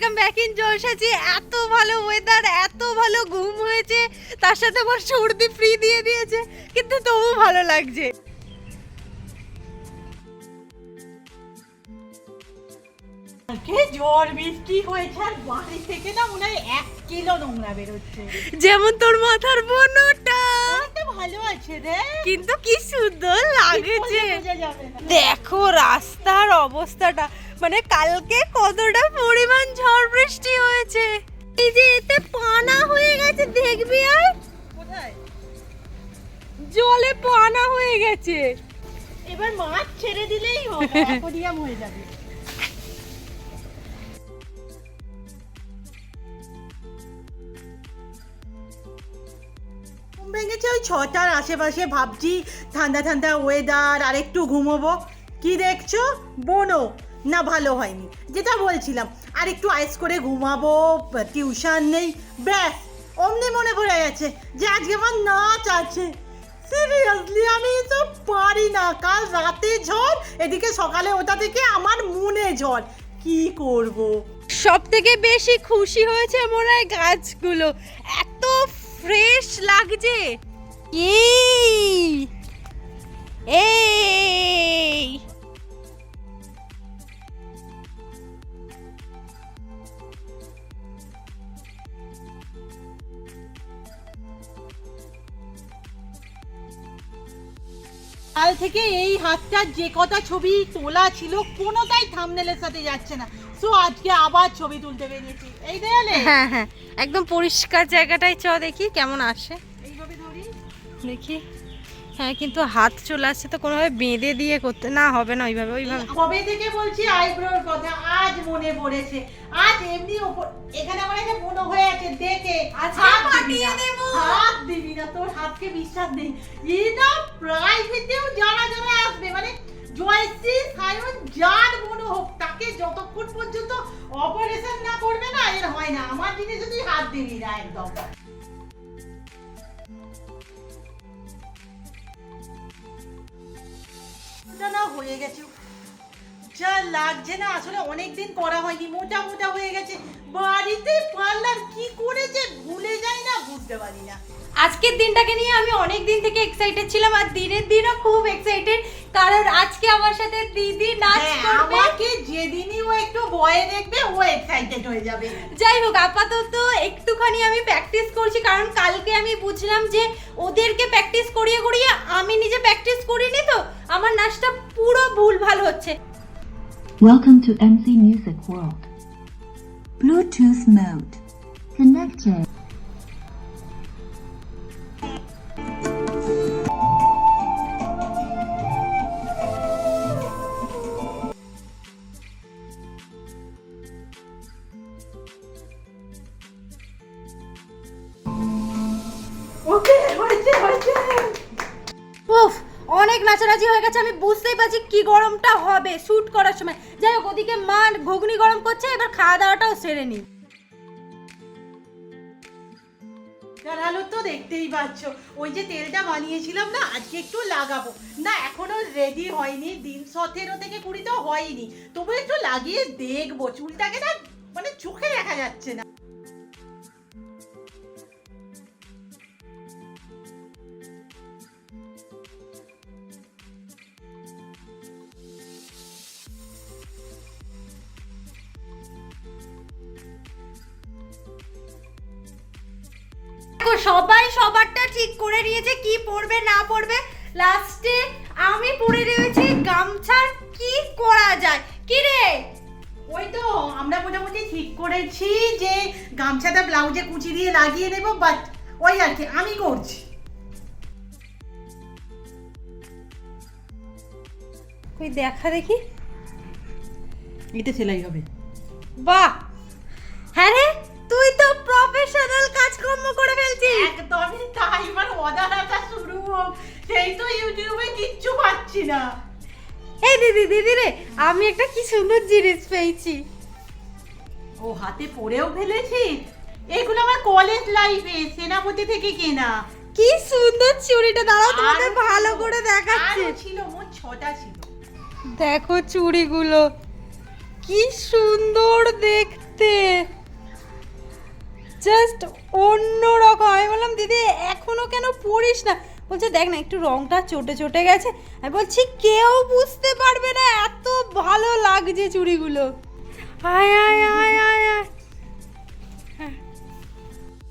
Welcome back in জলসাজি এত ভালো weather এত ভালো ঘুম হয়েছে। তার সাথে আমার সর্দি ফ্রি দিয়ে দিয়েছে। কিন্তু তবু ভালো লাগছে। ঝড় বৃষ্টি হয়েছে আর বাড়ি থেকে না মনে হয় এক কিলো নোংরা বেরোচ্ছে। যেমন তোর মাথার বোনটা। ভালো আছে রে। কিন্তু কি সুন্দর লাগছে। দেখো রাস্তার অবস্থাটা মানে কালকে কতটা পরিমাণ ঝড় বৃষ্টি হয়েছে। এই যে এতে পানা হয়ে গেছে দেখবি আর? কোথায়? জলে পানা হয়ে গেছে। এবার মাছ ছেড়ে দিলেই হবে অ্যাকোরিয়াম হয়ে যাবে। ভেঙেছে ওই ছটার আশেপাশে। ভাবছি ঠান্ডা ঠান্ডা ওয়েদার আর একটু ঘুমোবো। কি দেখছ? বোনো। না, ভালো হয়নি। যেটা বলছিলাম আর একটু আইস করে ঘুমাবো টিউশন নেই। ব্যাস, অমনি মনে পড়ে গেছে যে আজকে আমার নাচ আছে। সিরিয়াসলি আমি তো পারি না। কাল রাতে ঝড়, এদিকে সকালে ওটা থেকে আমার মনে ঝড়। কি করব? সব থেকে বেশি খুশি হয়েছে মনে হয় গাছগুলো। এত ফ্রেশ লাগছে। এই কাল থেকে এই হাতটার যে কটা ছবি তোলা ছিল কোনোটাই থামনেলের সাথে যাচ্ছে না। সো আজকে আবার ছবি তুলতে বেরিয়েছি। এই দেয়ালে? হ্যাঁ হ্যাঁ। একদম পরিষ্কার জায়গাটাই চ দেখি কেমন আসে? এইভাবে ধরি। দেখি। হ্যাঁ কিন্তু হাত চলে আসছে তো কোনোভাবে বেঁধে দিয়ে করতে না হবে না ওইভাবে ওইভাবে। কবে থেকে বলছি আইব্রোর কথা? আজ মনে পড়েছে। আজ এমনি ওপর- এখানে আমার একটা মনে হয়ে আছে দেখে। আজকে হাত না, দেবো। হাত দিবি না তোর হাতকে বিশ্বাস নেই। এটা প্রাইভেটেও যারা যারা আসবে মানে জয়শ্রী সায়ন যার মনে হোক তাকে যতক্ষণ পর্যন্ত অপারেশন না করবে না এর হয় না। আমার জিনিসে তুই হাত দিবি না একদম। হয়ে গেছে। যা লাগছে না আসলে অনেক দিন করা হয়নি মোটা মোটা হয়ে গেছে। বাড়িতে পার্লার কি করে যে ভুলে যাই না বুঝতে পারি না। আজকের দিনটাকে নিয়ে আমি অনেক দিন থেকে এক্সাইটেড ছিলাম আর দিনের দিনও খুব এক্সাইটেড কারণ আজকে আমার সাথে দিদি নাচ হ্যাঁ, যেদিনই ও একটু বয়ে দেখবে ও এক্সাইটেড হয়ে যাবে যাই হোক আপাতত একটুখানি আমি প্র্যাকটিস করছি কারণ কালকে আমি বুঝলাম যে ওদেরকে প্র্যাকটিস করিয়ে করিয়ে আমি নিজে প্র্যাকটিস করিনি তো আমার নাচটা পুরো ভুল ভালো হচ্ছে Welcome to MC Music World. Bluetooth mode. Connected. নাচানাচি হয়ে গেছে, আমি বুঝতেই পারছি কি গরমটা হবে শুট করার সময়। যাই হোক, ওদিকে মা ঘুগনি গরম করছে, এবার খাওয়া দাওয়াটাও সেরে নি দাঁড়াল তো দেখতেই পাচ্ছ, ওই যে তেলটা বানিয়েছিলাম না, আজকে একটু লাগাবো। না, এখনও রেডি হয়নি, দিন সতেরো থেকে কুড়ি তো হয়নি, তবু একটু লাগিয়ে দেখব, চুলটাকে না মানে চোখে দেখা যাচ্ছে না। দেখো সবাই সবারটা ঠিক করে নিয়েছে কি পরবে না পরবে লাস্টে আমি পরে রয়েছি গামছার কি করা যায়? কি রে? ওই তো আমরা মোটামুটি ঠিক করেছি যে গামছাটা ব্লাউজে কুচি দিয়ে লাগিয়ে দেবো বাট ওই আর কি আমি করছি। দেখা দেখি। এটা সেলাই হবে। বাহ! পাচ্ছি না। এই দিদি দিদি রে আমি একটা কি সুন্দর জিনিস পেয়েছি। ও হাতে পড়েও ফেলেছি এগুলো আমার কলেজ লাইফে সেনাপতি থেকে কেনা। কি সুন্দর চুড়িটা দাঁড়াও তোমাদের ভালো করে দেখাচ্ছে। ছিল মোট ছটা ছিল। দেখো চুড়িগুলো কি সুন্দর দেখতে। দেখতে জাস্ট অন্য রকম আমি বললাম দিদি এখনও কেন পড়িস না? বলছে দেখ না একটু রংটা চটে চটে গেছে। আমি বলছি কেউ বুঝতে পারবে না এত ভালো লাগছে চুড়িগুলো। আয় আয় আয় আয় আয়।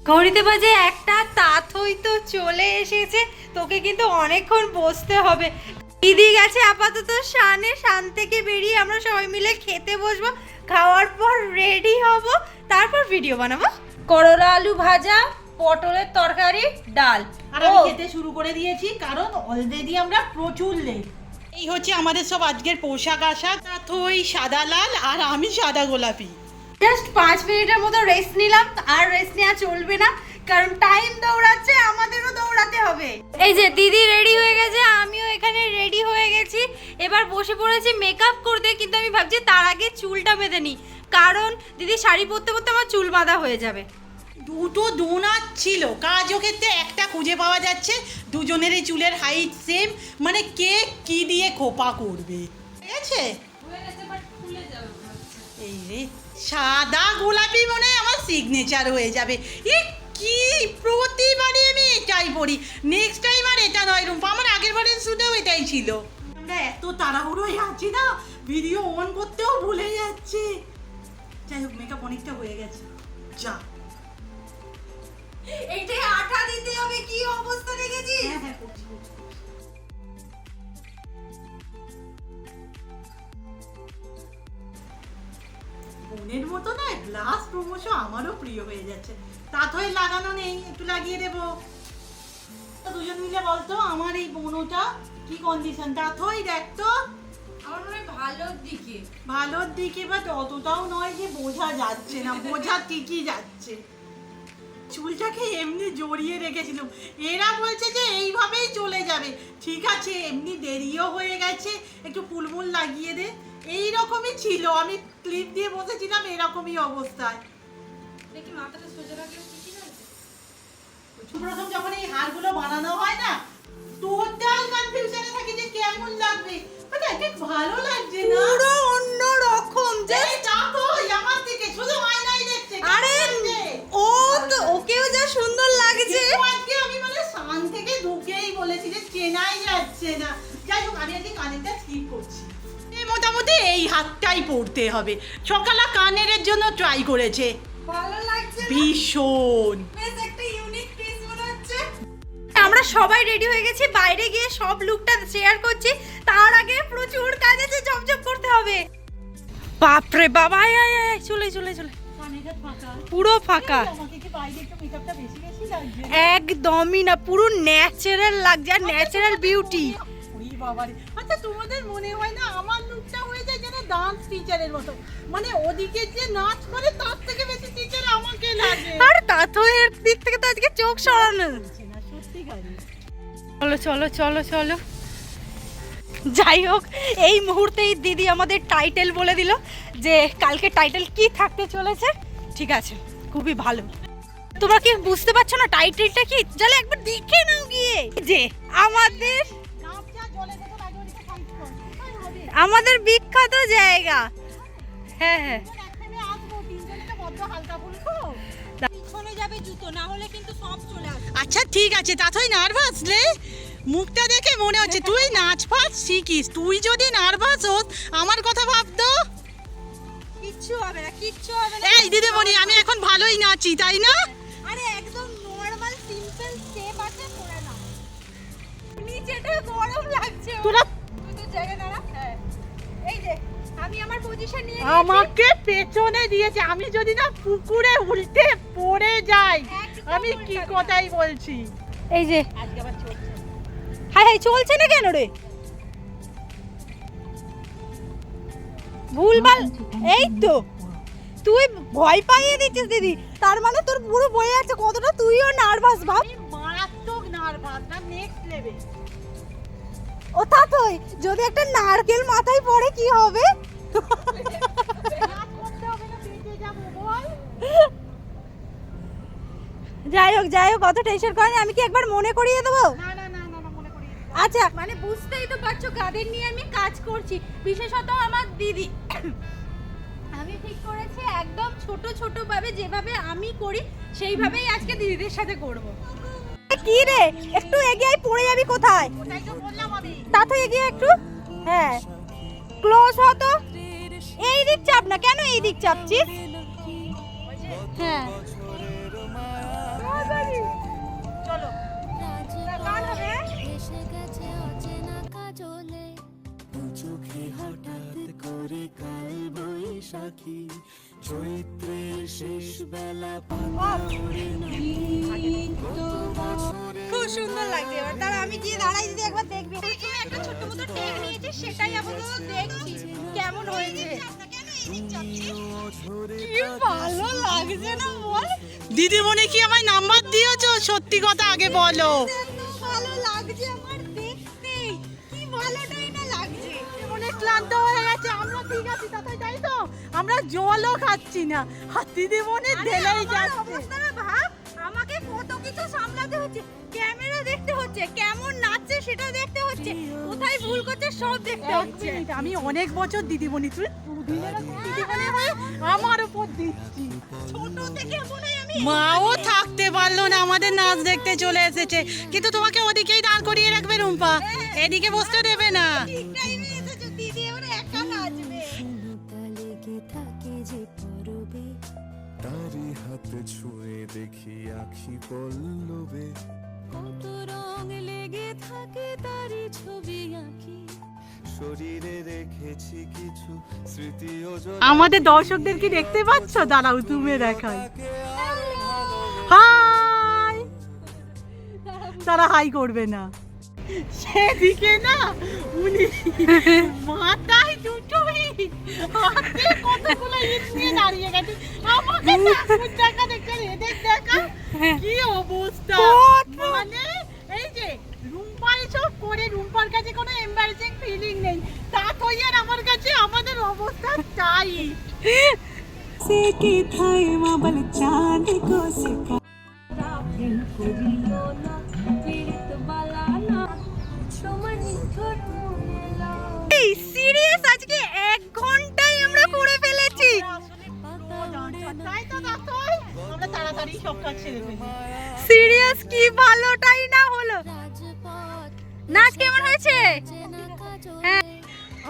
ঘড়িতে বাজে একটা তাথই তো চলে এসেছে। তোকে কিন্তু অনেকক্ষণ বসতে হবে। দিদি গেছে আপাতত শানে শান থেকে বেরিয়ে আমরা সবাই মিলে খেতে বসবো। খাওয়ার পর রেডি হব তারপর ভিডিও বানাবো। করলা আলু ভাজা পটলের তরকারি ডাল। আর আমি খেতে শুরু করে দিয়েছি কারণ অলরেডি আমরা প্রচুর লেট এই হচ্ছে আমাদের সব আজকের পোশাক আশাক। ওই সাদা লাল আর আমি সাদা গোলাপি। জাস্ট পাঁচ মিনিটের মতো রেস্ট নিলাম আর রেস্ট নেওয়া চলবে না কারণ টাইম দৌড়াচ্ছে আমাদেরও দৌড়াতে হবে। এই যে দিদি রেডি হয়ে গেছে আমিও এখানে রেডি হয়ে গেছি। এবার বসে পড়েছি মেকআপ করতে কিন্তু আমি ভাবছি তার আগে চুলটা বেঁধে নিই। কারণ দিদি শাড়ি পরতে পরতে আমার চুল বাঁধা হয়ে যাবে। দুটো ডোনাট ছিল। কাজও ক্ষেত্রে একটা খুঁজে পাওয়া যাচ্ছে, দুজনেরই চুলের হাইট সেম মানে কে কি দিয়ে খোপা করবে। ঠিক আছে? এই রে, সাদা গোলাপি মনে আমার সিগনেচার হয়ে যাবে। এ কি প্রতিবারই আমি এটাই পড়ি। নেক্সট টাইম আর এটা নয়, রুম্পা, আমার আগের বারের শুটেও এটাই ছিল। আমরা এত তাড়াহুড়োই আছি না ভিডিও অন করতেও ভুলে যাচ্ছে। যাই হোক মেকআপ অনেকটা হয়ে গেছে। যা। এইটাই আঠা দিতে হবে কি অবস্থা দেখেছিস? হ্যাঁ হ্যাঁ করছি। বোনের মতো না গ্লাস ক্রমশ আমারও প্রিয় হয়ে যাচ্ছে। তাত হয়ে লাগানো নেই একটু লাগিয়ে দেবো। তো দুজন মিলে বলতো আমার এই বোনোটা কি কন্ডিশন তাত হয়ে দেখ তো। আমার মনে হয় ভালোর দিকে। ভালোর দিকে বা অতটাও নয় যে বোঝা যাচ্ছে না বোঝা ঠিকই যাচ্ছে। চুলটাকে এমনি জড়িয়ে রেখেছিলাম। এরা বলছে যে এইভাবেই চলে যাবে। ঠিক আছে এমনি দেরিও হয়ে গেছে। একটু ফুলমুল লাগিয়ে দে। এই রকমই ছিল। আমি ক্লিপ দিয়ে বসেছিলাম এরকমই অবস্থায়। দেখি মাথাটা সোজা রাখলে কি হয়েছে? প্রথম যখন এই হারগুলো বানানো হয় না টোটাল কনফিউশনে থাকি যে কেমন লাগবে। মানে ঠিক ভালো লাগছে না। পুরো অন্য রকম এই দেখো, আমার দিকে। শুধু আয়নায় দেখছে কেমন আরে লাগছে? ও তো ওকেও যা সুন্দর লাগছে। আজকে আমি মানে সান থেকে ঢুকেই বলেছি যে চেনাই যাচ্ছে না। যাই হোক আমি আজকে কানেরটা স্কিপ করছি। মোটামুটি এই হাতটাই পড়তে হবে। সকালে কানের জন্য ট্রাই করেছে। ভালো লাগছে ভীষণ। বেশ একটা ইউনিক পিস মনে হচ্ছে। আমরা সবাই রেডি হয়ে গেছি বাইরে গিয়ে সব লুকটা শেয়ার করছি। তার আগে প্রচুর কাজ আছে জবজব করতে হবে। বাপরে বাবা আয় আয় আয় চলে চলে চলে। পুরো ফাঁকা। একদমই না পুরো ন্যাচারাল লাগছে আর ন্যাচারাল বিউটি বাবারে আচ্ছা তোমাদের মনে হয় না আমার লুকটা হয়ে যায় যেন ডান্স টিচারের মতো? মানে ওদিকে যে নাচ করে তার থেকে বেশি টিচার আমাকে লাগে। আর তাথয়ের দিক থেকে তো আজকে চোখ সরানো। চলো চলো চলো চলো। যাই হোক এই মুহূর্তেই দিদি আমাদের টাইটেল বলে দিল যে কালকে টাইটেল কি থাকতে চলেছে? ঠিক আছে খুবই ভালো। তোমরা কি বুঝতে পারছ না টাইটেলটা কি? চলে একবার দেখে নাও গিয়ে। যে আমাদের আমাদের বিখ্যাত জায়গা। হ্যাঁ হ্যাঁ। আচ্ছা ঠিক আছে তাতই নার্ভাস রে? মুখটা দেখে মনে হচ্ছে তুই নাচ ফাচ শিখিস। তুই যদি নার্ভাস হোস আমার কথা ভাবতো। কিচ্ছু হবে না কিচ্ছু হবে না। এই দিদিমণি আমি এখন ভালোই নাচি তাই না? পেছনে দিয়েছে। আমি যদি না পুকুরে উল্টে পড়ে যাই আমি কি কথাই বলছি? এই যে। আজকে আবার চলছে। হাই হাই চলছে না কেন রে? ভুলভাল এই তো। তুই ভয় পাইয়ে দিচ্ছিস দিদি। তার মানে তোর পুরো বয়ে আছে। কতটা তুইও নার্ভাস ভাব। আমি মারাত্মক নার্ভাস না নেক্সট লেভেল ও তা তুই যদি একটা নারকেল মাথায় পড়ে কি হবে? যাই হোক যাই হোক অত টেনশন করেনি আমি কি একবার মনে করিয়ে দেবো? আচ্ছা। মানে বুঝতেই তো পারছ কাদের নিয়ে আমি কাজ করছি। বিশেষত আমার দিদি। আমি ঠিক করেছি একদম ছোট ছোট ভাবে যেভাবে আমি করি সেইভাবেই আজকে দিদিদের সাথে করব। কি রে? একটু এগিয়ে পড়ে যাবি কোথায়? তো বললাম আমি। তাতে এগিয়ে একটু। হ্যাঁ। ক্লোজ হতো এই দিক চাপ না কেন এই দিক চাপছিস? হ্যাঁ। চলো চোখে হঠাৎ করে কাল বৈশাখী চৈত্রের শেষ খুব সুন্দর লাগছে আমি সেটাই আপাতত দেখছি। কেমন হয়েছে? কি ভালো লাগছে না বল? দিদিমণি কি আমায় নাম্বার দিয়েছ? সত্যি কথা আগে বলো। ভালো লাগছে আমার দেখতে। কি ভালোটাই না লাগছে। ক্লান্ত হয়ে গেছে। আমরা ঠিক আছি তাতে যাই তো। আমরা জলও খাচ্ছি না। আর দিদিমণি ঢেলেই যাচ্ছে। অবস্থাটা ভাব কিছু সামলাতে হচ্ছে ক্যামেরা দেখতে হচ্ছে কেমন নাচছে সেটা দেখতে হচ্ছে কোথায় ভুল করছে সব দেখতে হচ্ছে। আমি অনেক বছর দিদিমণি তুই হয়ে আমার উপর দিচ্ছি। ছোট থেকে মাও থাকতে পারল না আমাদের নাচ দেখতে চলে এসেছে। কিন্তু তোমাকে ওদিকেই দাঁড় করিয়ে রাখবে রুম্পা। এদিকে বসতে দেবে না। হাত ছুঁয়ে দেখি আখি পল্লবে। কত রং লেগে থাকে তারই ছবি আঁকি শরীরে রেখেছি কিছু স্মৃতি আমাদের দর্শকদের কি দেখতে পাচ্ছ? দাঁড়াও তুমি দেখাই। হাই! তারা হাই করবে না। সেদিকে না উনি দুটোই হাতে কতগুলো ইট নিয়ে দাঁড়িয়ে গেছে? আমাকে ঠাকুর দেখা দেখছে এদের দেখা। কি অবস্থা? মানে এই যে রুম্পা এসব করে রুম্পার কাছে কোনো এম্বারেসিং ফিলিং নেই। তা কই আর আমার কাছে আমাদের অবস্থা তাই। এই সিরিয়াস তাড়াতাড়ি সব কাজ সেরে ফেলি। সিরিয়াস কি ভালোটাই না হলো? নাচ কেমন হয়েছে? হ্যাঁ।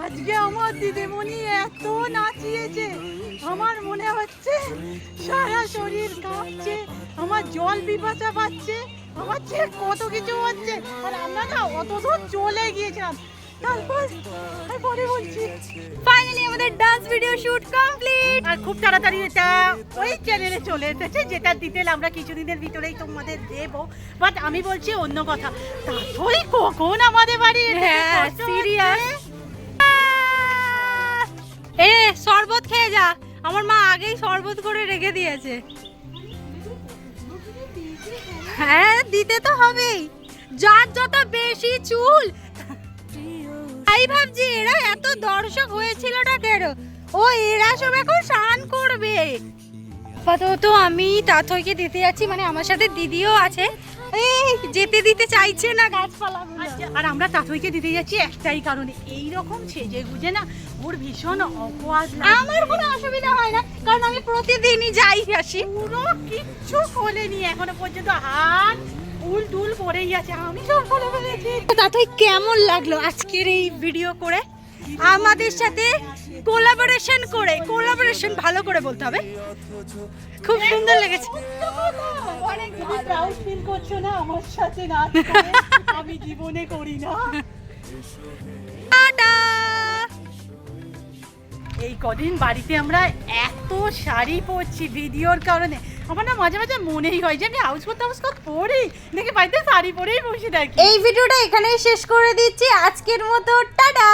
আজকে আমার দিদিমণি এত নাচিয়েছে আমার মনে হচ্ছে সারা শরীর কাঁপছে আমার জল পিপাসা পাচ্ছে আমার যে কত কিছু হচ্ছে আর আমরা না অত দূর চলে গিয়েছিলাম। তারপর পরে বলছি ফাইনালি আমাদের ডান্স ভিডিও শুট কমপ্লিট আর খুব তাড়াতাড়ি এটা ওই চ্যানেলে চলে এসেছে যেটা ডিটেল আমরা কিছুদিনের ভিতরেই তোমাদের দেব। বাট আমি বলছি অন্য কথা তাই কখন আমাদের বাড়ি হ্যাঁ সিরিয়াস এ শরবত খেয়ে যা। আমার মা আগেই শরবত করে রেখে দিয়েছে। হ্যাঁ দিতে তো হবেই। যার যত বেশি চুল তাই ভাবছি এরা এত দর্শক হয়েছিল না কেন? ও এরা সব এখন স্নান করবে। আপাতত আমি তাথইকে দিতে যাচ্ছি মানে আমার সাথে দিদিও আছে। এই যেতে দিতে চাইছে না গাছপালা আচ্ছা, আর আমরা তাতইকে দিতে যাচ্ছি একটাই কারণে এই রকম সেজে গুজে না ওর ভীষণ অপওয়াজ আমার কোনো অসুবিধা হয় না কারণ আমি প্রতিদিনই যাই আসি। পুরো কিচ্ছু খোলেনি এখনও পর্যন্ত হাত উল টুল পরেই আছে। আমি সব খুলে ফেলেছি তাতই কেমন লাগল আজকের এই ভিডিও করে? আমাদের সাথে কোলাবোরেশন করে কোলাবোরেশন ভালো করে বলতে হবে। খুব সুন্দর লেগেছে। অনেক প্রাউড ফিল করছ না আমার সাথে নাচ আমি জীবনে করি না। টাটা! এই কদিন বাড়িতে আমরা এত শাড়ি পরছি ভিডিওর কারণে। আমার না মাঝে মাঝে মনেই হয় যে আমি হাউস কোট হাউস কোট পরি দেখি বাড়িতে শাড়ি পরেই বসে থাকি। এই ভিডিওটা এখানেই শেষ করে দিচ্ছি। আজকের মতো, টাটা!